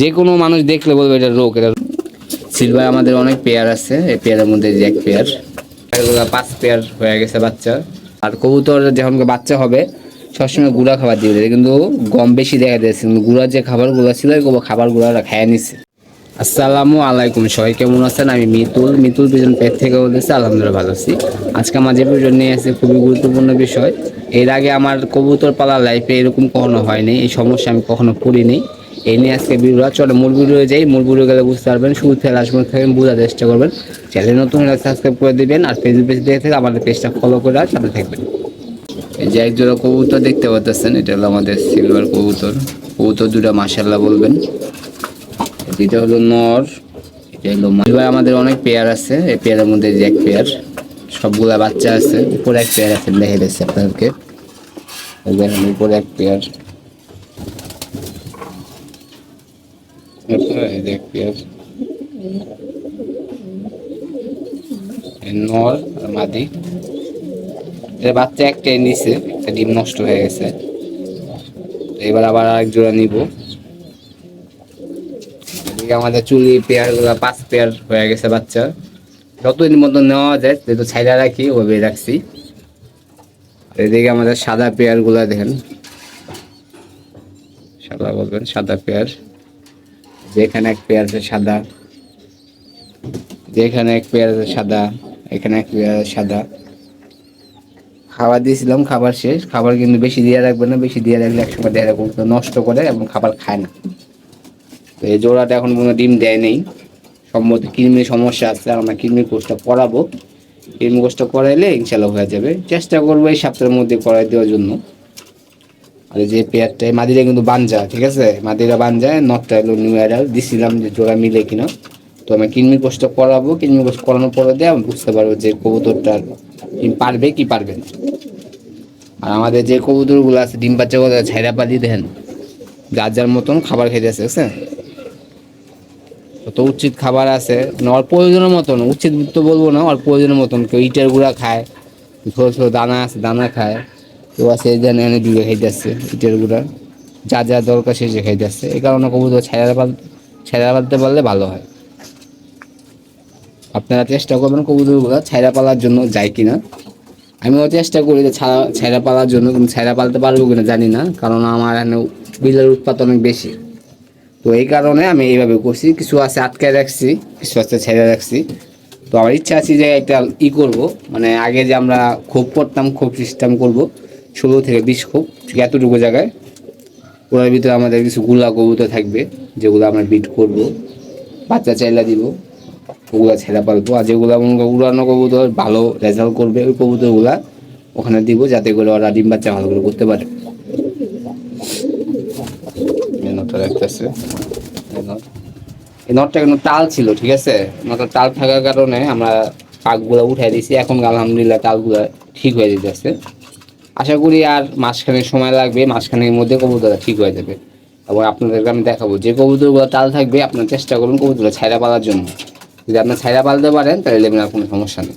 যে কোনো মানুষ দেখলে বলবে এটা রোগ, এটা সিলভার আমাদের অনেক পেয়ার আছে। এই পেয়ারের মধ্যে যে এক পেয়ার পাঁচ পেয়ার হয়ে গেছে বাচ্চা। আর কবুতর যখন বাচ্চা হবে, সবসময় গুঁড়া খাবার দিয়ে দেয়। কিন্তু গম বেশি দেখা যাচ্ছে কিন্তু গুঁড়ার যে খাবারগুলো ছিল ওই খাবারগুলো খেয়ে নিচ্ছে আসসালামু আলাইকুম, সবাই কেমন আছেন? আমি মিতুল। মিতুল পিজন পেট থেকে বলতেছি, আলহামদুলিল্লাহ ভালো আছি। আজকে আমার যে প্রয়োজন নিয়ে আসছে খুবই গুরুত্বপূর্ণ বিষয়। এর আগে আমার কবুতর পালা লাইফে এরকম কখনো হয়নি। এই সমস্যা আমি কখনো পড়িনি এই নিয়ে আজকে ভিডিও চলে, মূল ভিডিও যাই। মূল ভিডিও গেলে বুঝতে পারবেন, শুরু থেকে লাস্ট পর্যন্ত থাকবেন, বোঝার চেষ্টা করবেন। চ্যানেল নতুন হলে সাবস্ক্রাইব করে দিবেন, আর ফেসবুক পেজ দেখে থেকে, আমাদের পেজটা ফলো করে সাথে থাকবেন। এই যে একজোড়া কবুতর দেখতে পাচ্ছেন এটা হলো আমাদের সিলভার কবুতর। কবুতর দুটা মাসাল্লাহ বলবেন। এটা হলো নর, এটা হলো এবার আমাদের অনেক পেয়ার আছে। এই পেয়ারের মধ্যে যে এক পেয়ার সবগুলা বাচ্চা আছে। উপরে এক পেয়ার আছে দেখে দিচ্ছি আপনাদেরকে। উপরে এক পেয়ার এই এই নর আর মাদি। বাচ্চা একটাই নিছে, একটা ডিম নষ্ট হয়ে গেছে। এবার আবার আরেক জোড়া নিব। এদিকে আমাদের চুলি পেয়ার পাঁচ পেয়ার হয়ে গেছে বাচ্চা। যতদিন মতো নেওয়া যায়, যেহেতু ছাইলা রাখি ওভাবে রাখছি। এদিকে আমাদের সাদা পেয়ারগুলা দেখেন। সাদা বলবেন, সাদা পেয়ার। যেখানে এক পেয়ার আছে সাদা, যেখানে এক পেয়ার আছে সাদা, এখানে এক পেয়ার আছে সাদা। খাবার দিয়েছিলাম, খাবার শেষ। খাবার কিন্তু বেশি দিয়ে রাখবে না, বেশি দিয়ে রাখলে একসময় দেয় এরকম নষ্ট করে এবং খাবার খায় না। তো এই জোড়াটা এখন কোনো ডিম দেয় নেই। সম্ভবত কৃমির সমস্যা আছে আর আমরা কৃমির কোর্সটা করাবো কৃমি কোর্সটা করাইলে ইনশাল্লাহ হয়ে যাবে। চেষ্টা করব এই সপ্তাহের মধ্যে করাই দেওয়ার জন্য। আর যে পেয়ারটা মাদিরা কিন্তু বানজা ঠিক আছে? মাদিরা বানজায় নটটা এলো নিউ অ্যাডাল দিছিলাম যে জোড়া মিলে কিনা। তো আমি কৃমি কোর্সটা করাবো কৃমি কোর্স করানোর পরে দিয়ে আমি বুঝতে পারব যে কবুতরটা পারবে কি পারবে আর আমাদের যে কবুতরগুলো আছে, ডিম বাচ্চাগুলো ছাইরা পালি দেখেন, যার যার মতন খাবার খেতে আছে, বুঝছেন? তো উচিত খাবার আছে ওর প্রয়োজনের মতন, উচিত তো বলব না ওর প্রয়োজনের মতন, কেউ ইটের গুঁড়া খায় ছোটো ছোটো দানা আছে, দানা খায়। কেউ আছে জানে এনে খাইতে আসছে ইটের গুঁড়া। যা যা দরকার সে খাইতে আসছে এই কারণে কবুতর ছায়া পাল ছায়া পালতে পারলে ভালো হয়। আপনারা চেষ্টা করবেন কবুতরগুলো ছাইরা পালার জন্য যায় কিনা। আমিও চেষ্টা করি যে ছাড়া ছাইরা পালার জন্য, কিন্তু ছাইরা পালতে পারব কিনা জানি না, কারণ আমার এখানে বিলের উৎপাদন অনেক বেশি। তো এই কারণে আমি এইভাবে করছি। কিছু আছে আটকে রাখছি, কিছু আছে ছেড়ে রাখছি। তো আমার ইচ্ছা আছে যে একটা ই করব। মানে আগে যে আমরা খোপ করতাম, খোপ সিস্টেম করব ষোলো থেকে বিশ খোপ ঠিক এতটুকু জায়গায়। ওর ভিতরে আমাদের কিছু গুলা কবুতর থাকবে যেগুলো আমরা বিট করব। বাচ্চা চাইলা দিব ওগুলো ছেড়া পালবো আর যেগুলো উড়ানো কবুতর ভালো রেজাল্ট করবে ওই কবুতরগুলা ওখানে দিব যাতে করে ওরা ডিম বাচ্চা ভালো করে করতে পারে। নটটা দেখতেছে। এই এই নটটা কিন্তু টাল ছিল ঠিক আছে? নটটা টাল থাকার কারণে আমরা পাকগুলো উঠাই দিয়েছি। এখন আলহামদুলিল্লাহ টালগুলো ঠিক হয়ে যেতেছে। আশা করি আর মাসখানেক সময় লাগবে মাসখানেকের মধ্যে কবুতরটা ঠিক হয়ে যাবে। এবং আপনাদেরকে আমি দেখাবো যে কবুতরগুলো তাল থাকবে, আপনার চেষ্টা করুন কবুতরটা ছাইরা পালার জন্য। যদি আপনার ছাইরা পালতে পারেন, তাহলে নেবেন আর কোনো সমস্যা নেই।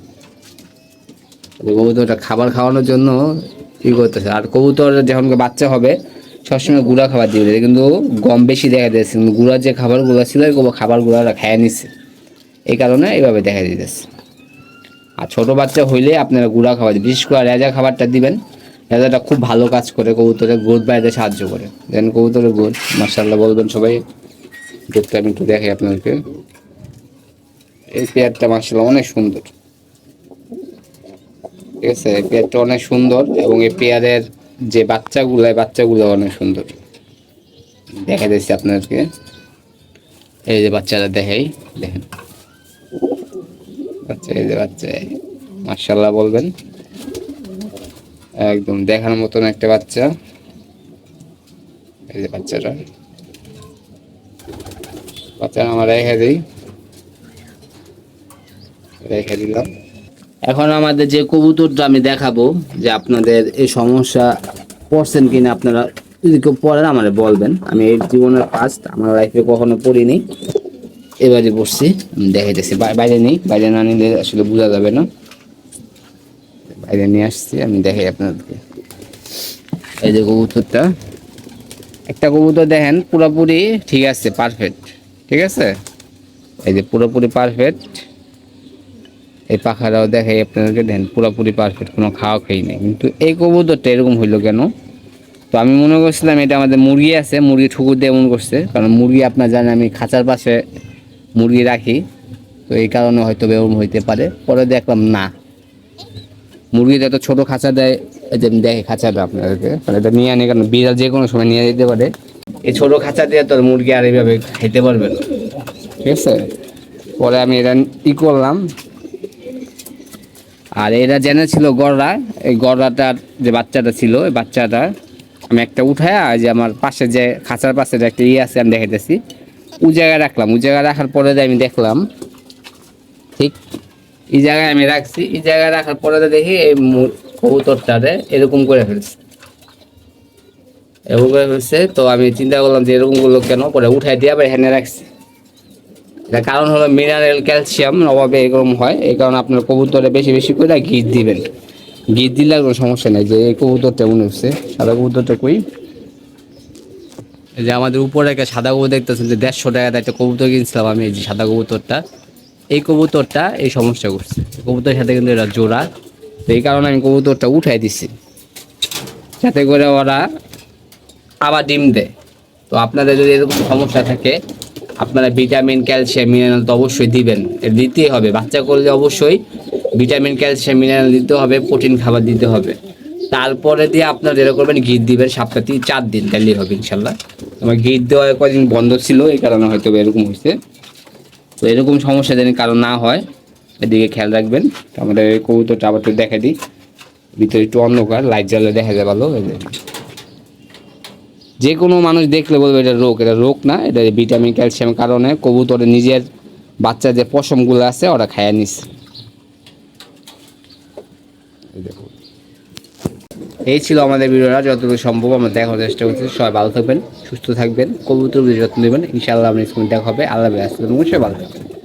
কবুতরটা খাবার খাওয়ানোর জন্য ই করতেছে। আর কবুতর যখন বাচ্চা হবে, সবসময় গুঁড়া খাবার দিয়ে কিন্তু গম বেশি দেখা দিয়েছে। কিন্তু গুঁড়ার যে খাবারগুলো ছিল ওই খাবারগুলো ওরা খেয়ে নিচ্ছে এই কারণে এইভাবে দেখা দিতেছে। আর ছোটো বাচ্চা হইলে আপনারা গুঁড়া খাবার বিশেষ করে রেজা খাবারটা দিবেন। রেজাটা খুব ভালো কাজ করে, কবুতরের গ্রোথ বাড়াতে সাহায্য করে। দেন কবুতরের গ্রোথ মার্শাল্লাহ বলবেন সবাই। গ্রোথটা আমি একটু দেখাই আপনাদেরকে। এই পেয়ারটা মার্শাল্লাহ অনেক সুন্দর। ঠিক আছে, এই পেয়ারটা অনেক সুন্দর এবং এই পেয়ারের যে বাচ্চাগুলো বাচ্চাগুলো অনেক সুন্দর। দেখা দিচ্ছি আপনাদেরকে। এই যে বাচ্চারা দেখাই, দেখেন। বাচ্চা এই যে বাচ্চা মার্শাল্লাহ বলবেন। একদম দেখার মতন একটা বাচ্চা। এই যে বাচ্চাটা। বাচ্চা আমরা রেখে দিই। রেখে দিলাম। এখন আমাদের যে কবুতরটা আমি দেখাবো, যে আপনাদের এই সমস্যা পড়ছেন কিনা আপনারা যদি কেউ পড়েন আমাদের বলবেন। আমি এই জীবনের ফার্স্ট আমার লাইফে কখনো পড়িনি। এবারে বসছি দেখাইতেছি। বাইরে নেই, বাইরে না নিলে আসলে বোঝা যাবে না। বাইরে নিয়ে আসছি আমি দেখাই আপনাদেরকে এই যে কবুতরটা একটা কবুতর দেখেন পুরোপুরি ঠিক আছে পারফেক্ট ঠিক আছে? এই যে পুরোপুরি পারফেক্ট এই পাখাটাও দেখে আপনাদেরকে দেখেন পুরোপুরি পারফেক্ট কোনো খাওয়া খাই নেই কিন্তু এই কবুতরটা এরকম হইল কেন তো আমি মনে করছিলাম এটা আমাদের মুরগি আছে, মুরগি ঠুকুর দিয়ে এমন করছে। কারণ মুরগি আপনার জানেন আমি খাঁচার পাশে মুরগি রাখি। তো এই কারণে হয়তো এরকম হইতে পারে। পরে দেখলাম না। মুরগিতে এত ছোটো খাঁচা দেয় যে দেখে খাঁচাটা আপনাদেরকে। তাহলে এটা নিয়ে আনি, কারণ বিড়াল যে কোনো সময় নিয়ে যেতে পারে। এই ছোটো খাঁচা দিয়ে তোর মুরগি আর এইভাবে খেতে পারবে না। ঠিক আছে? পরে আমি এটা ই করলাম। আর এরা জেনেছিল গড়রা, এই গড়াটার যে বাচ্চাটা ছিল, এই বাচ্চাটা, আমি একটা উঠায় যে আমার পাশে যে খাঁচার পাশে যে একটা ইয়ে আছে, আমি দেখাইতেছি। ও জায়গায় রাখলাম। ও জায়গায় রাখার পরে আমি দেখলাম, ঠিক এই জায়গায় আমি রাখছি। এই জায়গায় রাখার পরে দেখি এই কবুতরটারে এরকম করে ফেলছে। এরকম করে ফেলছে, তো আমি চিন্তা করলাম যে এরকম করল কেন? পরে উঠাই দিয়ে আবার এখানে রাখছি। এটার কারণ হলো মিনারেল ক্যালসিয়াম অভাবে এরকম হয়, এই কারণে আপনার কবুতরে বেশি বেশি করে ঘি দিবেন। ঘি দিলে কোনো সমস্যা নেই, যে এই কবুতরটা মনে হচ্ছে। সাদা কবুতরটা কই? যে আমাদের উপরে একটা সাদা কবুতর দেখতেছেন, যে দেড়শো টাকাতে একটা কবুতর কিনছিলাম আমি, এই যে সাদা কবুতরটা। এই কবুতরটা এই সমস্যা করছে। কবুতরের সাথে কিন্তু এটা জোড়া। তো এই কারণে আমি কবুতরটা উঠাই দিছি। যাতে করে ওরা আবার ডিম দেয়। তো আপনাদের যদি এরকম সমস্যা থাকে, আপনারা ভিটামিন, ক্যালসিয়াম, মিনারেল তো অবশ্যই দিবেন। দিতেই হবে। বাচ্চা করলে অবশ্যই ভিটামিন, ক্যালসিয়াম, মিনারেল দিতে হবে, প্রোটিন, খাবার দিতে হবে। তারপরে দিয়ে আপনারা যেটা করবেন গিট দিবেন সপ্তাহে চার দিন। তাহলেই হবে ইনশাল্লাহ। আমার গিট দেওয়া কদিন বন্ধ ছিল, এই কারণে হয়তো এরকম হয়েছে। তো এরকম সমস্যা যেন কারও না হয়, এদিকে খেয়াল রাখবেন আমাদের কবুতরটা আবার একটু দেখা দিই ভিতরে একটু অন্ধকার লাইট জ্বালে দেখা যায় ভালো যে। কোনো মানুষ দেখলে বলবে এটা রোগ এটা রোগ না, এটা ভিটামিন ক্যালসিয়াম কারণে কবুতরের নিজের বাচ্চা যে পশমগুলো আছে, ওরা খায় নিচ্ছে দেখুন। এই ছিল আমাদের ভিডিওটা। যতটুকু সম্ভব আমরা দেখার চেষ্টা করছি। সবাই ভালো থাকবেন, সুস্থ থাকবেন কবুতর যত্ন নেবেন। ইনশাআল্লাহ আমরা স্কুল দেখা হবে। আল্লাহ। আসসালামু সবাই ভালো থাকবেন।